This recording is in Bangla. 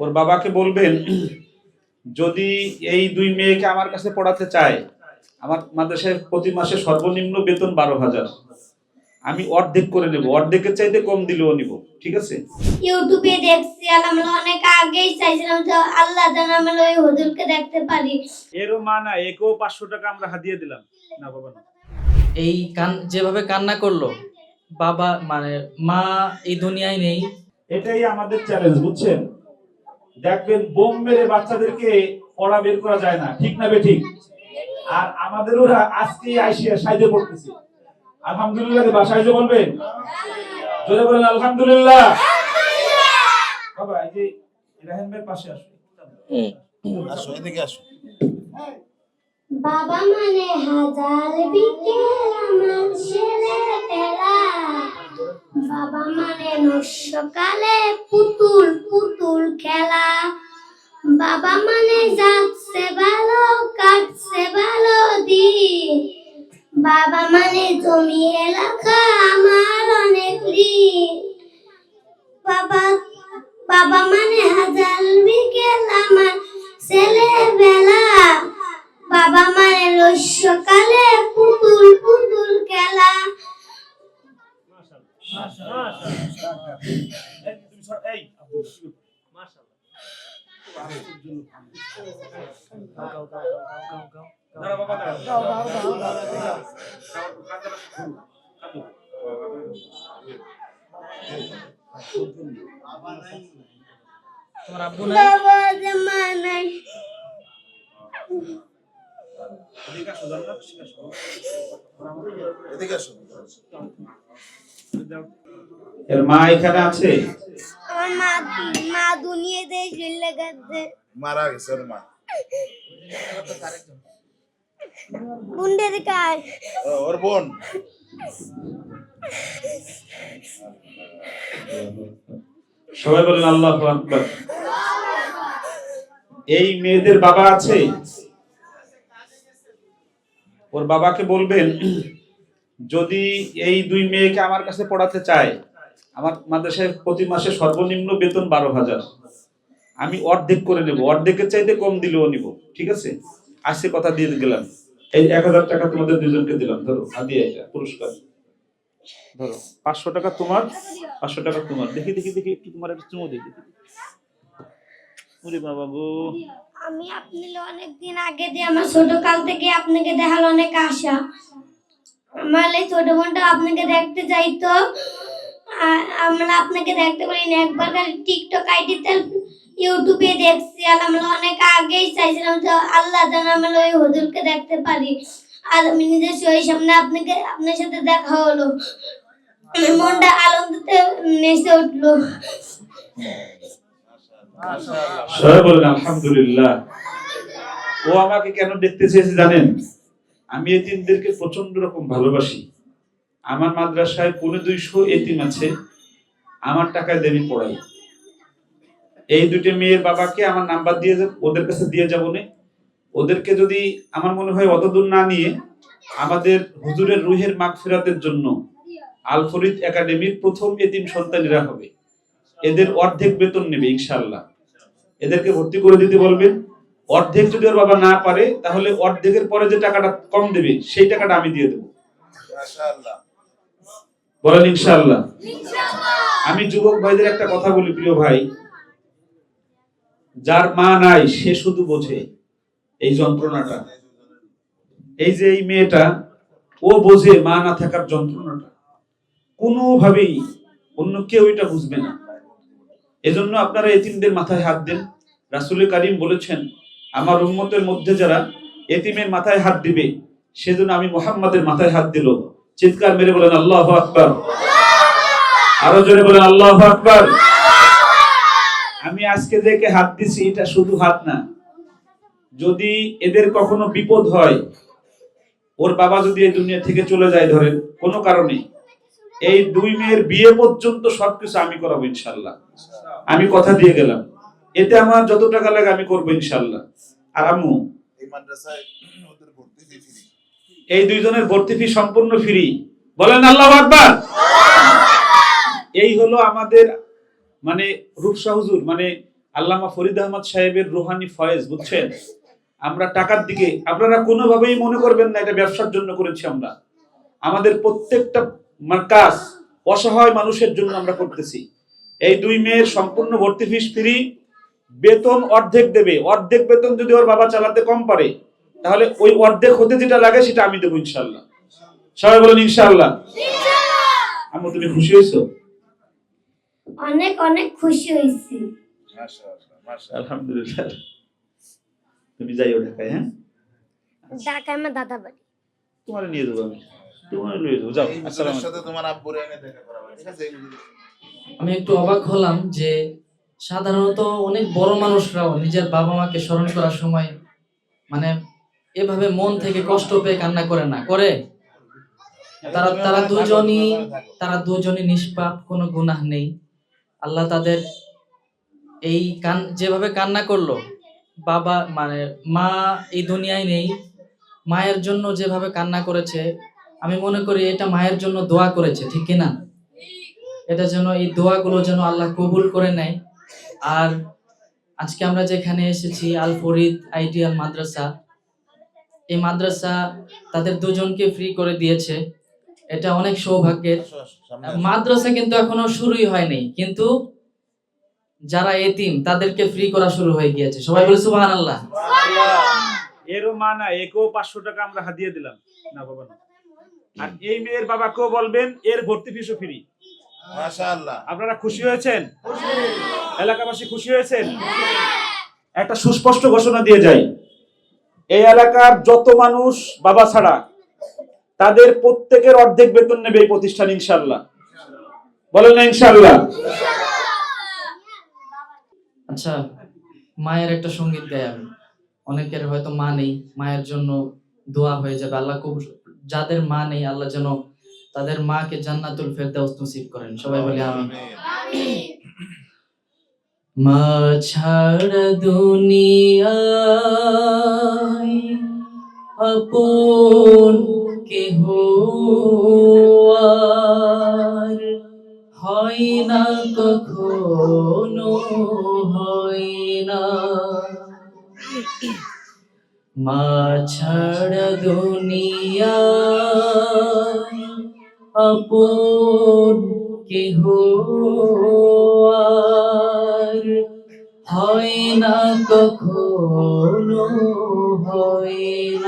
ওর বাবাকে বলবেন, যদি এই দুই মেয়েকে আমার কাছে পড়াতে চায়, আমার মাদ্রাসায় প্রতি মাসে সর্বনিম্ন বেতন বারো হাজার। আমি অর্ধেক করে নেব। অর্ধেকের চাইতে কম দিলেও নিব। ঠিক আছে? ইউটিউবে দেখছি আর আমরা অনেক আগেই চাইছিলাম যে আল্লাহ যেন আমরা ওই হুজুরকে দেখতে পারি। এরও মা না একেও পাঁচশো টাকা আমরা হাতিয়ে দিলাম। না বাবা না। এই কান যেভাবে কান্না করল বাবা মানে মা এই দুনিয়ায় নেই। এটাই আমাদের চ্যালেঞ্জ বুঝছেন? দেখবেন বোম মেরে বাচ্চাদেরকে পড়া বের করা যায় না। ঠিক না বে ঠিক? আর আমাদের ওরা আজকে আইসিয়া সাইজে পড়তেছে। আলহামদুলিল্লাহ বাসায় যে বলবেন? জোরে বলেন আলহামদুলিল্লাহ। বাবা এই যে পাশে আসো আসো এদিকে আসো। বাবা মানে হাজার বিকেল আমার ছেলে পেলা বাবা মানে নস্যকালে পুতুল পুতুল খেলা। বাবা মানে গাও কাঁদাটা শুরু কাঁদো তোমার আব্বু নাই? বাবা আসো, জান্নাত, এদিকে আসো। এদিকে আসো এর মা এখানে আছে? আমার মা মা দুনিয়াতে চলে গেছে। মারা গেছে ওর মা। বুন্ডের কাজ ওর বোন। সবাই বলেন আল্লাহ আকবার। এই মেয়েদের বাবা আছে? ওর বাবাকে বলবেন, যদি এই দুই মেয়েকে আমার কাছে পড়াতে চায়, আমার মাদ্রাসায় প্রতি মাসে সর্বনিম্ন বেতন বারো হাজার। আমি অর্ধেক করে নেব, অর্ধেকের চাইতে কম দিলেও নিব, ঠিক আছে? আজকে কথা দিয়ে গেলাম। এই এক হাজার টাকা তোমাদের দুজনকে দিলাম, ধরো, হাদিয়া এটা, পুরস্কার। ধরো, পাঁচশো টাকা তোমার, পাঁচশো টাকা তোমার। দেখি দেখি দেখি, একটু তোমার একটা চুমো দেখি বাবা গো। আমি আপনি অনেক দিন আগে দিয়ে আমার ছোট কাল থেকে আপনাকে দেখার অনেক আশা। আমার এই ছোট বোনটা আপনাকে দেখতে চাইতো আমরা আপনাকে দেখতে পারি না, একবার খালি টিকটক আইডিতে ইউটিউবে দেখছি আর আমরা অনেক আগেই চাইছিলাম যে আল্লাহ যেন আমরা ওই হুজুরকে দেখতে পারি। আর আমি নিজের ওই সামনে আপনাকে, আপনার সাথে দেখা হলো। মনটা আনন্দতে নেচে উঠল। সবাই বলেন, আলহামদুলিল্লাহ। ও আমাকে কেন দেখতে চেয়েছে জানেন? আমি এতিমদেরকে প্রচণ্ড রকম ভালোবাসি। আমার মাদ্রাসায় পনেরো দুইশো এতিম আছে। আমার টাকায় দেবী পড়াই। এই দুটো মেয়ের বাবাকে আমার নাম্বার দিয়ে ওদের কাছে দিয়ে যাব নে। ওদেরকে যদি আমার মনে হয় অতদূর না নিয়ে আমাদের হুজুরের রুহের মাগফিরাতের জন্য আল ফরিদ একাডেমির প্রথম এতিম সন্তানেরা হবে। এদের অর্ধেক বেতন নেবে ইনশাল্লাহ এদেরকে ভর্তি করে দিতে বলবেন। অর্ধেক যদি ওর বাবা না পারে তাহলে অর্ধেকের পরে যে টাকাটা কম দেবে সেই টাকাটা আমি দিয়ে দেবো। বলেন ইনশাল্লাহ আমি যুবক ভাইদের একটা কথা বলি প্রিয় ভাই। যার মা নাই সে শুধু বোঝে এই যন্ত্রণাটা। এই যে এই মেয়েটা ও বোঝে মা না থাকার যন্ত্রণাটা। কোনোভাবেই অন্য কেউ এটা বুঝবে না। এজন্য আপনারা এতিমদের মাথায় হাত দেন। রাসুল কারিম বলেছেন, আমার উম্মতের মধ্যে যারা এতিমের মাথায় হাত দিবে, সেজন্য আমি মোহাম্মদের মাথায় হাত দিল। চিৎকার মেরে বলেন, আল্লাহ আকবার। আরও জোরে বলেন, আল্লাহ আকবর। আমি আজকে দেখে হাত দিছি, এটা শুধু হাত না। যদি এদের কখনো বিপদ হয়, ওর বাবা যদি এই দুনিয়া থেকে চলে যায় ধরেন, কোনো কারণে এই দুই মেয়ের বিয়ে পর্যন্ত সবকিছু আমি করাবো ইনশাল্লাহ আমি কথা দিয়ে গেলাম। এতে আমার যত টাকা লাগে আমি করব ইনশাল্লাহ আর আম্মু এই দুইজনের ভর্তি ফি সম্পূর্ণ ফ্রি বলেন আল্লাহ আকবার। এই হলো আমাদের মানে রূপসা হুজুর মানে আল্লামা ফরিদ আহমদ সাহেবের রুহানি ফয়েজ বুঝছেন? আমরা টাকার দিকে আপনারা কোনোভাবেই মনে করবেন না এটা ব্যবসার জন্য করেছি আমরা। আমাদের প্রত্যেকটা কাজ অসহায় মানুষের জন্য আমরা করতেছি। এই দুই মেয়ের সম্পূর্ণ ভর্তি ফিস ফ্রি বেতন অর্ধেক দেবে। অর্ধেক বেতন যদি ওর বাবা চালাতে কম পারে তাহলে ওই অর্ধেক হতে যেটা লাগে সেটা আমি দেবো ইনশাল্লাহ সবাই বলেন ইনশাল্লাহ আম্মু তুমি খুশি হয়েছো? অনেক অনেক খুশি হয়েছি। আলহামদুলিল্লাহ। তুমি যাইও ঢাকায় হ্যাঁ? ঢাকায় আমার দাদা বাড়ি তোমার নিয়ে যাব আমি। আমি একটু অবাক হলাম যে সাধারণত অনেক বড় মানুষরাও নিজের বাবা মাকে স্মরণ করার সময় মানে এভাবে মন থেকে কষ্ট পেয়ে কান্না করে না করে? তারা তারা দুজনই। তারা দুজনই নিষ্পাপ কোনো গুনাহ নেই। আল্লাহ তাদের এই কান যেভাবে কান্না করল বাবা মানে মা এই দুনিয়ায় নেই মায়ের জন্য যেভাবে কান্না করেছে আমি মনে করি এটা মায়ের জন্য দোয়া করেছে, ঠিক কিনা? এটা যেন এই দোয়াগুলো যেন আল্লাহ কবুল করে নেয়। আর আজকে আমরা যেখানে এসেছি, আল ফরিদ আইডিয়াল মাদ্রাসা, এই মাদ্রাসা তাদের দুজনকে ফ্রি করে দিয়েছে। এটা অনেক সৌভাগ্যের। মাদ্রাসা কিন্তু এখনও শুরুই হয়নি, কিন্তু যারা এতিম, তাদেরকে ফ্রি করা শুরু হয়ে গিয়েছে। সবাই বলে সুবহান আল্লাহ এরও মা না একেও পাঁচশো টাকা আমরা হাতিয়ে দিলাম। না, বাবা আর এই মেয়ের বাবাকেও বলবেন এর ভর্তি ফিসও ফ্রি আপনারা খুশি হয়েছেন? এলাকাবাসী খুশি হয়েছেন? একটা সুস্পষ্ট ঘোষণা দিয়ে যাই। এই এলাকার যত মানুষ বাবা ছাড়া তাদের প্রত্যেকের অর্ধেক বেতন নেবে এই প্রতিষ্ঠান ইনশাল্লাহ বলেন না ইনশাল্লাহ আচ্ছা মায়ের একটা সংগীত গাই আমি। অনেকের হয়তো মা নেই মায়ের জন্য দোয়া হয়ে যাবে আল্লাহ খুব যাদের মা নেই আল্লাহ যেন তাদের মাকে জান্নাতুল ফেরদাউস নসিব করেন। সবাই বলে আমিন। মা ছাড়া দুনিয়ায় আপন কেহ হয় না কখনো হয় না। মা ছাড়া দুনিয়া আপন কেহ আর হয় না কখনো হয়